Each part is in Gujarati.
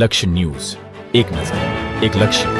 લક્ષ્ય ન્યૂઝ. એક નજર, એક લક્ષ્ય.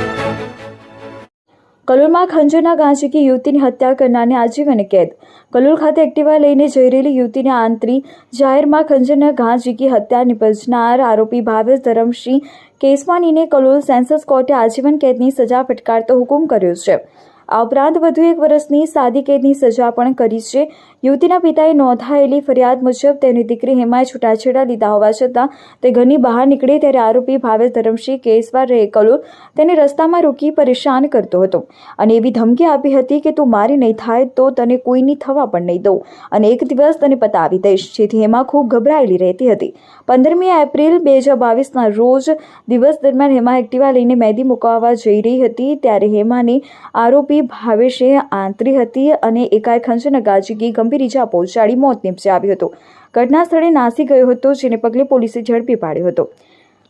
કલોલમાં ખંજરના ગાંજકી યુવતીની હત્યા કરનારને આજીવન કેદ. કલોલ ખાતે એક્ટિવા લઈને જઈ રહેલી યુવતીને આંતરી જાહેરમાં ખંજરના ઝીકી હત્યા નિપજનાર આરોપી ભાવેશ ધરમસિંહ કેસવાનીને કલોલ સેન્સસ કોર્ટે આજીવન કેદની સજા ફટકારતો હુકમ કર્યો છે. આ ઉપરાંત વધુ એક વર્ષની સાદી કેદની સજા પણ કરી છે. યુવતીના પિતાએ નોંધાયેલી ફરિયાદ મુજબ તેની દીકરી હેમાએ છૂટાછેડા લીધા હોવા છતાં તે ઘરની બહાર નીકળી ત્યારે આરોપી ભાવેશ ધરમસિંહ કેસવાર રહે કલોલ તેને રસ્તામાં રોકી પરેશાન કરતો હતો. અને એવી ધમકી આપી હતી કે તું મારી નહીં થાય તો તને કોઈની થવા પણ નહીં દઉં. અને એક દિવસ તને પતાવી દઈશ. જેથી હેમા ખૂબ ગભરાયેલી રહેતી હતી. પંદરમી એપ્રિલ બે હજાર બાવીસના રોજ દિવસ દરમિયાન હેમા એક્ટિવા લઈને મહેંદી મુકાવવા જઈ રહી હતી. ત્યારે હેમાને આરોપી ભાવેશે આંતરી હતી અને એકાએક ખંજરના ગાજીકી ગંભીર ઇજા પહોંચાડી મોત નિપજે આવ્યો હતો. ઘટના સ્થળે નાસી ગયો હતો, જેને પગલે પોલીસે ઝડપી પાડ્યો હતો.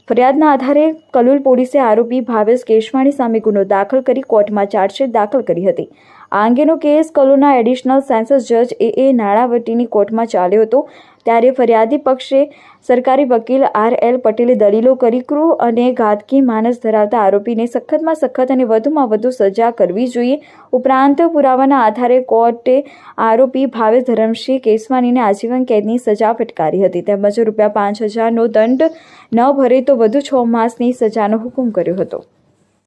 ફરિયાદના આધારે કલોલ પોલીસે આરોપી ભાવેશ કેશવાણી સામે ગુનો દાખલ કરી કોર્ટમાં ચાર્જશીટ દાખલ કરી હતી. આ અંગેનો કેસ કલોલના એડિશનલ સેન્સસ જજ એ એ નાણાવટીની કોર્ટમાં ચાલ્યો હતો. ત્યારે ફરિયાદી પક્ષે સરકારી વકીલ આર એલ પટેલે દલીલો કરી ક્રૂ અને ઘાતકી માનસ ધરાવતા આરોપીને સખતમાં સખત અને વધુમાં વધુ સજા કરવી જોઈએ. ઉપરાંત પુરાવાના આધારે કોર્ટે આરોપી ભાવેશ ધરમસિંહ કેસવાનીને આજીવન કેદની સજા ફટકારી હતી. તેમજ રૂપિયા પાંચ હજારનો દંડ ન ભરે તો વધુ છ માસની સજાનો હુકમ કર્યો હતો.